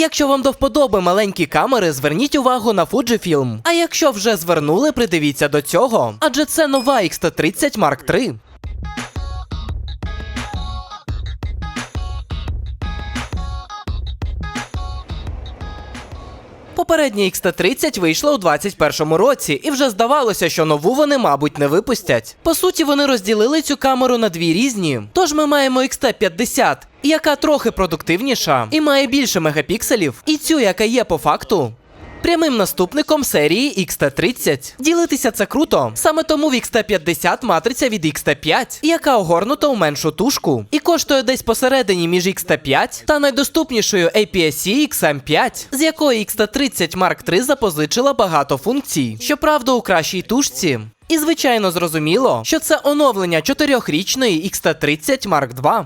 Якщо вам до вподоби маленькі камери, зверніть увагу на Fujifilm. А якщо вже звернули, придивіться до цього, адже це нова X-T30 Mark III. Попередня X-T30 вийшла у 21-му році, і вже здавалося, що нову вони, мабуть, не випустять. По суті, вони розділили цю камеру на дві різні. Тож ми маємо XT50, яка трохи продуктивніша і має більше мегапікселів, і цю, яка є по факту. Прямим наступником серії XT30. Ділитися це круто. Саме тому в XT50 матриця від XT5, яка огорнута у меншу тушку, і коштує десь посередині між XT5 та найдоступнішою APS-C XM5, з якої XT30 Mark III запозичила багато функцій, щоправда, у кращій тушці. І звичайно зрозуміло, що це оновлення 4-річної XT30 Mark II.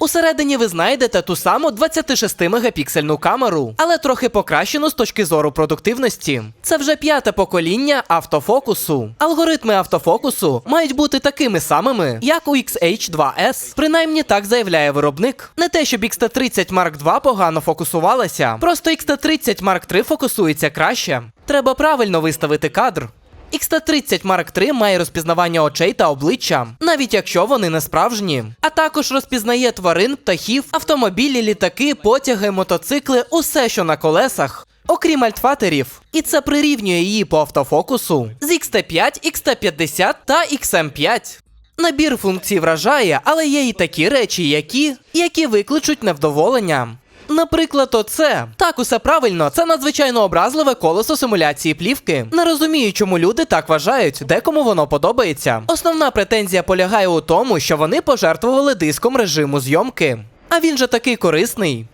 Усередині ви знайдете ту саму 26-мегапіксельну камеру, але трохи покращену з точки зору продуктивності. Це вже п'яте покоління автофокусу. Алгоритми автофокусу мають бути такими самими, як у XH2S. Принаймні так заявляє виробник. Не те, щоб XT30 Mark II погано фокусувалася, просто XT30 Mark III фокусується краще. Треба правильно виставити кадр. XT30 Mark III має розпізнавання очей та обличчя, навіть якщо вони не справжні. А також розпізнає тварин, птахів, автомобілі, літаки, потяги, мотоцикли, усе, що на колесах. Окрім альтфатерів, і це прирівнює її по автофокусу з XT5, XT50 та XM5. Набір функцій вражає, але є і такі речі, які, які викличуть невдоволення. Наприклад, оце. Так, усе правильно, це надзвичайно образливе колесо симуляції плівки. Не розумію, чому люди так вважають, декому воно подобається. Основна претензія полягає у тому, що вони пожертвували диском режиму зйомки. А він же такий корисний.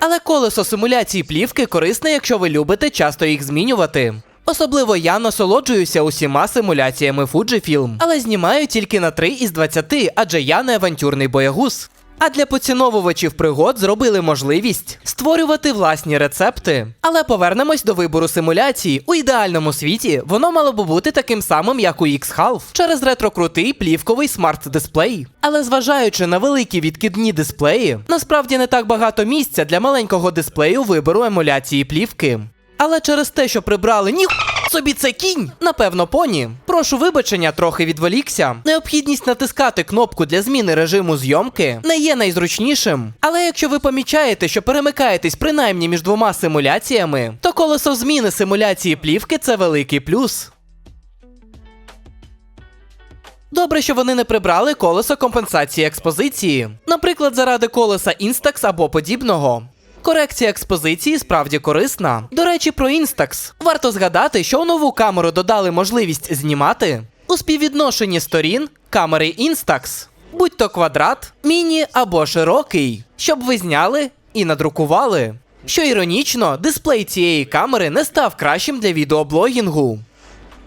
Але колесо симуляції плівки корисне, якщо ви любите часто їх змінювати. Особливо я насолоджуюся усіма симуляціями Fujifilm, але знімаю тільки на 3 із 20, адже я не авантюрний боягуз. А для поціновувачів пригод зробили можливість створювати власні рецепти. Але повернемось до вибору симуляції. У ідеальному світі воно мало би бути таким самим, як у X-Half, через ретрокрутий плівковий смарт-дисплей. Але зважаючи на великі відкидні дисплеї, насправді не так багато місця для маленького дисплею вибору емуляції плівки. Але через те, що прибрали ні собі це кінь, напевно, поні. Прошу вибачення, трохи відволікся. Необхідність натискати кнопку для зміни режиму зйомки не є найзручнішим. Але якщо ви помічаєте, що перемикаєтесь принаймні між двома симуляціями, то колесо зміни симуляції плівки це великий плюс. Добре, що вони не прибрали колесо компенсації експозиції, наприклад, заради колеса Instax або подібного. Корекція експозиції справді корисна. До речі, про Instax. Варто згадати, що у нову камеру додали можливість знімати у співвідношенні сторін камери Instax, будь то квадрат, міні або широкий, щоб ви зняли і надрукували. Що іронічно, дисплей цієї камери не став кращим для відеоблогінгу.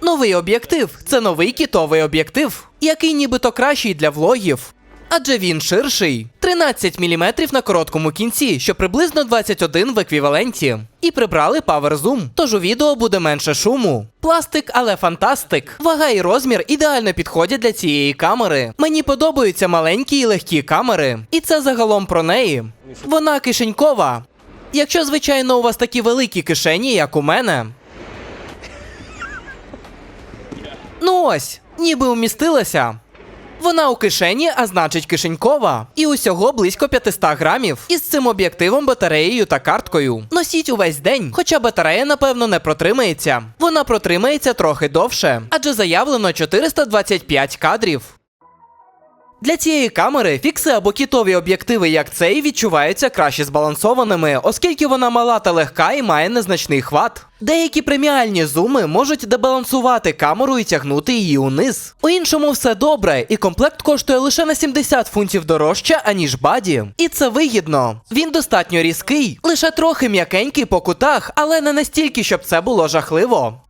Новий об'єктив це новий кітовий об'єктив, який нібито кращий для влогів. Адже він ширший 13 мм на короткому кінці, що приблизно 21 в еквіваленті. І прибрали Power Zoom, тож у відео буде менше шуму. Пластик, але фантастик. Вага і розмір ідеально підходять для цієї камери. Мені подобаються маленькі і легкі камери. І це загалом про неї. Вона кишенькова. Якщо, звичайно, у вас такі великі кишені, як у мене. Ну ось, ніби умістилася. Вона у кишені, а значить кишенькова. І усього близько 500 грамів. Із цим об'єктивом, батареєю та карткою. Носіть увесь день, хоча батарея, напевно, не протримається. Вона протримається трохи довше, адже заявлено 425 кадрів. Для цієї камери фікси або кітові об'єктиви, як цей, відчуваються краще збалансованими, оскільки вона мала та легка і має незначний хват. Деякі преміальні зуми можуть дебалансувати камеру і тягнути її униз. У іншому все добре, і комплект коштує лише на 70 фунтів дорожче, аніж баді. І це вигідно. Він достатньо різкий, лише трохи м'якенький по кутах, але не настільки, щоб це було жахливо.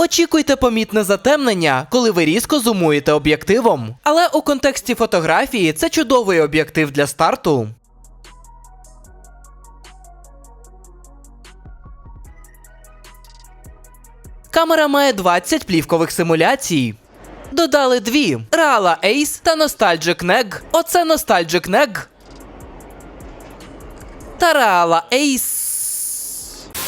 Очікуйте помітне затемнення, коли ви різко зумуєте об'єктивом. Але у контексті фотографії це чудовий об'єктив для старту. Камера має 20 плівкових симуляцій. Додали дві: Reala Ace та Nostalgic Neg. Оце Nostalgic Neg. Та Reala Ace.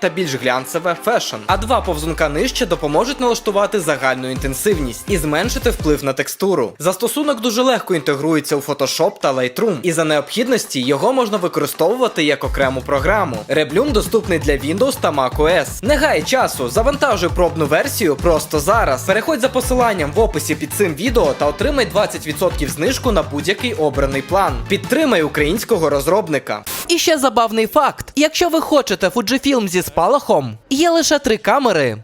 та більш глянцеве фешн. А два повзунка нижче допоможуть налаштувати загальну інтенсивність і зменшити вплив на текстуру. Застосунок дуже легко інтегрується у Photoshop та Lightroom, і за необхідності його можна використовувати як окрему програму. Reblum доступний для Windows та macOS. Не гай часу, завантажуй пробну версію просто зараз. Переходь за посиланням в описі під цим відео та отримай 20% знижку на будь-який обраний план. Підтримай українського розробника. І ще забавний факт: якщо ви хочете Fujifilm зі спалахом, є лише три камери.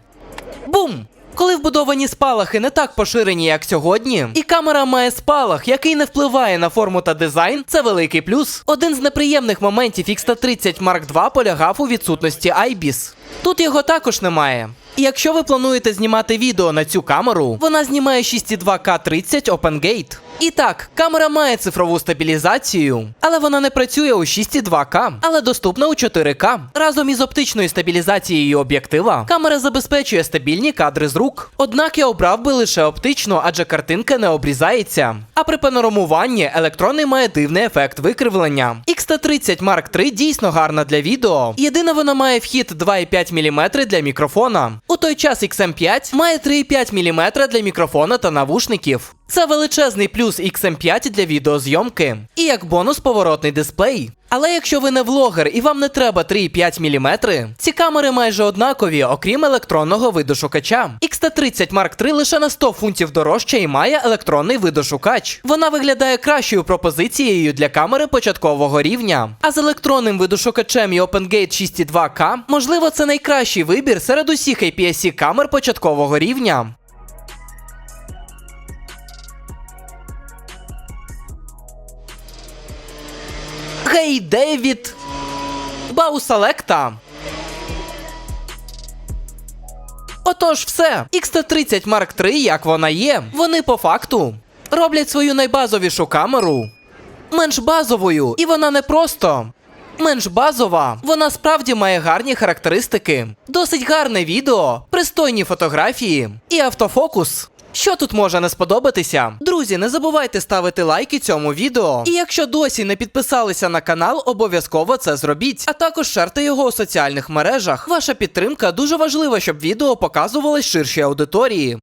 Бум! Коли вбудовані спалахи не так поширені, як сьогодні, і камера має спалах, який не впливає на форму та дизайн, це великий плюс. Один з неприємних моментів X130 Mark II полягав у відсутності IBIS. Тут його також немає. І якщо ви плануєте знімати відео на цю камеру, вона знімає 6,2К 30 OpenGate. І так, камера має цифрову стабілізацію, але вона не працює у 6,2К, але доступна у 4К. Разом із оптичною стабілізацією об'єктива, камера забезпечує стабільні кадри з рук. Однак я обрав би лише оптичну, адже картинка не обрізається. А при панорамуванні електронний має дивний ефект викривлення. X130 Mark III дійсно гарна для відео. Єдине, вона має вхід 2,5 мм для мікрофона. У той час XM5 має 3,5 мм для мікрофона та навушників. Це величезний плюс XM5 для відеозйомки. І як бонус поворотний дисплей. Але якщо ви не влогер і вам не треба 3,5 мм, ці камери майже однакові, окрім електронного видошукача. X130 Mark III лише на 100 фунтів дорожче і має електронний видошукач. Вона виглядає кращою пропозицією для камери початкового рівня. А з електронним видошукачем і OpenGate 6.2K, можливо, це найкращий вибір серед усіх APS-C камер початкового рівня. Гей, Девід! Бауселекта! Отож, все. X130 Mark III, як вона є, вони по факту роблять свою найбазовішу камеру менш базовою, і вона не просто. Менш базова, вона справді має гарні характеристики, досить гарне відео, пристойні фотографії і автофокус. Що тут може не сподобатися? Друзі, не забувайте ставити лайки цьому відео. І якщо досі не підписалися на канал, обов'язково це зробіть. А також шерте його у соціальних мережах. Ваша підтримка дуже важлива, щоб відео показувалось ширшій аудиторії.